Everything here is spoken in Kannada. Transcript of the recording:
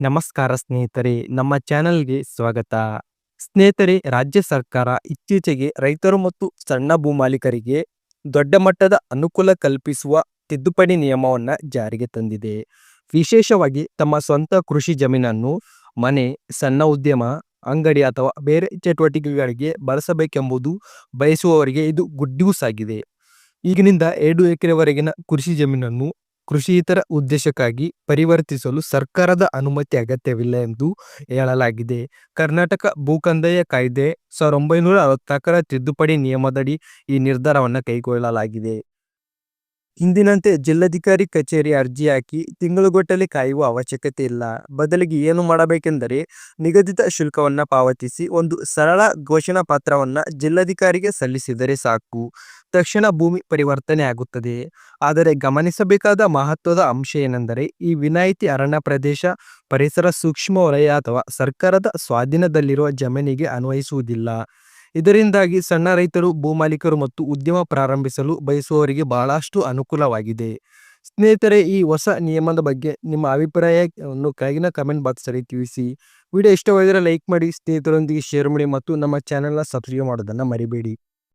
ನಮಸ್ಕಾರ ಸ್ನೇಹಿತರೆ, ನಮ್ಮ ಚಾನೆಲ್ಗೆ ಸ್ವಾಗತ. ಸ್ನೇಹಿತರೆ, ರಾಜ್ಯ ಸರ್ಕಾರ ಇತ್ತೀಚೆಗೆ ರೈತರು ಮತ್ತು ಸಣ್ಣ ಭೂಮಾಲೀಕರಿಗೆ ದೊಡ್ಡ ಮಟ್ಟದ ಅನುಕೂಲ ಕಲ್ಪಿಸುವ ತಿದ್ದುಪಡಿ ನಿಯಮವನ್ನು ಜಾರಿಗೆ ತಂದಿದೆ. ವಿಶೇಷವಾಗಿ ತಮ್ಮ ಸ್ವಂತ ಕೃಷಿ ಜಮೀನನ್ನು ಮನೆ, ಸಣ್ಣ ಉದ್ಯಮ, ಅಂಗಡಿ ಅಥವಾ ಬೇರೆ ಚಟುವಟಿಕೆಗಳಿಗೆ ಬಳಸಬೇಕೆಂಬುದು ಬಯಸುವವರಿಗೆ ಇದು ಗುಡ್ ನ್ಯೂಸ್ ಆಗಿದೆ. ಈಗಿನಿಂದ ಎರಡು ಎಕರೆವರೆಗಿನ ಕೃಷಿ ಜಮೀನನ್ನು ಕೃಷಿಯೇತರ ಉದ್ದೇಶಕ್ಕಾಗಿ ಪರಿವರ್ತಿಸಲು ಸರ್ಕಾರದ ಅನುಮತಿ ಅಗತ್ಯವಿಲ್ಲ ಎಂದು ಹೇಳಲಾಗಿದೆ. ಕರ್ನಾಟಕ ಭೂಕಂದಾಯ ಕಾಯ್ದೆ ಸಾವಿರದ ಒಂಬೈನೂರ ಅರವತ್ನಾಲ್ಕರ ತಿದ್ದುಪಡಿ ನಿಯಮದಡಿ ಈ ನಿರ್ಧಾರವನ್ನು ಕೈಗೊಳ್ಳಲಾಗಿದೆ. ಇಂದಿನಂತೆ ಜಿಲ್ಲಾಧಿಕಾರಿ ಕಚೇರಿ ಅರ್ಜಿ ಹಾಕಿ ತಿಂಗಳುಗಟ್ಟಲೆ ಕಾಯುವ ಅವಶ್ಯಕತೆ ಇಲ್ಲ. ಬದಲಿಗೆ ಏನು ಮಾಡಬೇಕೆಂದರೆ ನಿಗದಿತ ಶುಲ್ಕವನ್ನು ಪಾವತಿಸಿ ಒಂದು ಸರಳ ಘೋಷಣಾ ಪತ್ರವನ್ನು ಜಿಲ್ಲಾಧಿಕಾರಿಗೆ ಸಲ್ಲಿಸಿದರೆ ಸಾಕು. ತಕ್ಷಣ ಭೂಮಿ ಪರಿವರ್ತನೆ ಆಗುತ್ತದೆ. ಆದರೆ ಗಮನಿಸಬೇಕಾದ ಮಹತ್ವದ ಅಂಶ ಏನೆಂದರೆ ಈ ವಿನಾಯಿತಿ ಅರಣ್ಯ ಪ್ರದೇಶ, ಪರಿಸರ ಸೂಕ್ಷ್ಮ ವಲಯ ಅಥವಾ ಸರ್ಕಾರದ ಸ್ವಾಧೀನದಲ್ಲಿರುವ ಜಮೀನಿಗೆ ಅನ್ವಯಿಸುವುದಿಲ್ಲ. ಇದರಿಂದಾಗಿ ಸಣ್ಣ ರೈತರು ಭೂಮಾಲೀಕರು ಮತ್ತು ಉದ್ಯಮ ಪ್ರಾರಂಭಿಸಲು ಬಯಸುವವರಿಗೆ ಬಹಳಷ್ಟು ಅನುಕೂಲವಾಗಿದೆ. ಸ್ನೇಹಿತರೆ, ಈ ಹೊಸ ನಿಯಮದ ಬಗ್ಗೆ ನಿಮ್ಮ ಅಭಿಪ್ರಾಯವನ್ನು ಕೆಳಗಿನ ಕಮೆಂಟ್ ಬಾಕ್ಸಲ್ಲಿ ತಿಳಿಸಿ. ವಿಡಿಯೋ ಇಷ್ಟವಾದರೆ ಲೈಕ್ ಮಾಡಿ, ಸ್ನೇಹಿತರೊಂದಿಗೆ ಶೇರ್ ಮಾಡಿ ಮತ್ತು ನಮ್ಮ ಚಾನೆಲ್ನ ಸಬ್ಸ್ಕ್ರೈಬ್ ಮಾಡೋದನ್ನು ಮರಿಬೇಡಿ.